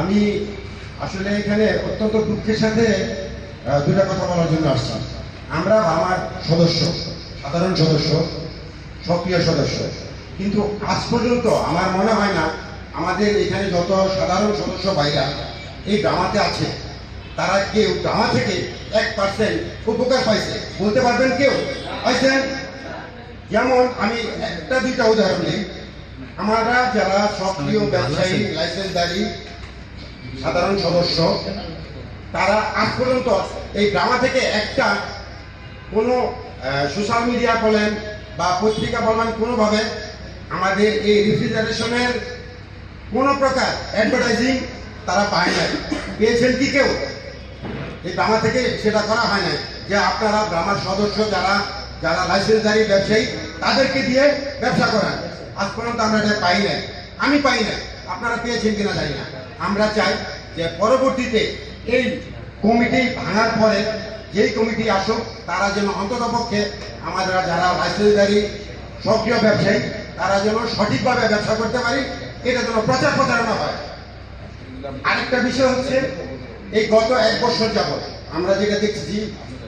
আমি আসলে এখানে অত্যন্ত দুঃখের সাথে দুটা কথা বলার জন্য আসছি। আমরা আমার সদস্য, সাধারণ সদস্য, সক্রিয় সদস্য। কিন্তু আজ পর্যন্ত আমার মনে হয় না, আমাদের এখানে যত সাধারণ সদস্য ভাইরা এই গ্রামাতে আছে, তারা কেউ গ্রামা থেকে এক পার্সেন্ট উপকার পাইছে। বলতে পারবেন কেউ? পাইছেন? যেমন আমি একটা দুইটা উদাহরণ দিই। আমরা যারা সক্রিয় ব্যবসায়ী লাইসেন্সদারি সাধারণ সদস্য তারা আজ পর্যন্ত এই গ্রামা থেকে একটা কোনো সোশ্যাল মিডিয়া বলেন বা পত্রিকা বলেন কোনোভাবে আমাদের এই রেফ্রিজারেশনের কোনো প্রকার অ্যাডভার্টাইজিং তারা পায় নাই। পেয়েছেন কি কেউ? এই গ্রামা থেকে সেটা করা হয় না যে আপনারা গ্রামের সদস্য যারা যারা লাইসেন্সধারী ব্যবসায়ী তাদেরকে দিয়ে ব্যবসা করান। আজ পর্যন্ত আমরা এটা পাই নাই। আমি পাই নাই। আপনারা পেয়েছেন কিনা জানি না। আমরা চাই যে পরবর্তীতে এই কমিটি ভাঙার পরে যেই কমিটি আসুক, তারা যেন অন্তত পক্ষে আমাদের যারা লাইসেন্সধারী সক্রিয় ব্যবসায়ী, তারা যেন সঠিকভাবে ব্যবসা করতে পারি, এটা যেন প্রচার প্রচারণা হয়। আরেকটা বিষয় হচ্ছে, এই গত এক বছর যাবত আমরা যেটা দেখছি,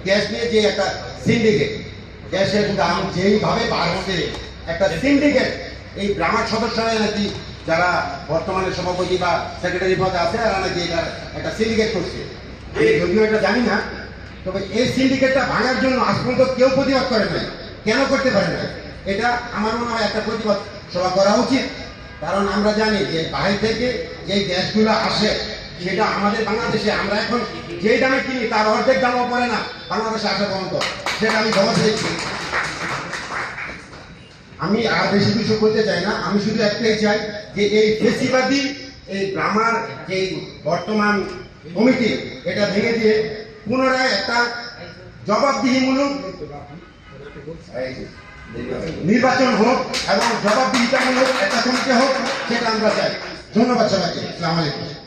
গ্যাস নিয়ে যে একটা সিন্ডিকেট গ্যাসের দাম যেইভাবে বাড়ছে, একটা সিন্ডিকেট এই গ্রামের সদস্যরা নাকি যারা বর্তমানে সভাপতি বা সেক্রেটারি পদে আছে, তারা নাকি এটা একটা সিন্ডিকেট করছে। এই যদিও এটা জানি না, তবে এই সিন্ডিকেটটা ভাঙার জন্য আজ পর্যন্ত কেউ প্রতিবাদ করে নাই। কেন করতে পারে না এটা আমার মনে হয় একটা প্রতিবাদ সভা করা উচিত। কারণ আমরা জানি যে বাইরে থেকে যে গ্যাসগুলো আসে, সেটা আমাদের বাংলাদেশে, আমরা এখন যেই দামে কিনি, তার অর্ধেক দামও পড়ে না বাংলাদেশে আসা পর্যন্ত। সেটা আমি জমা দিয়েছি আমি আর বেশি কিছু করতে চাই না। আমি শুধু একটাই চাই যে এই ফেসিবাদী, এই গ্রামার যে বর্তমান কমিটি, এটা ভেঙে দিয়ে পুনরায় একটা জবাবদিহিমূলক নির্বাচন হোক এবং জবাবদিহিতামূলক একটা কমিটি হোক, সেটা আমরা চাই। ধন্যবাদ সবাইকে। আসসালামু আলাইকুম।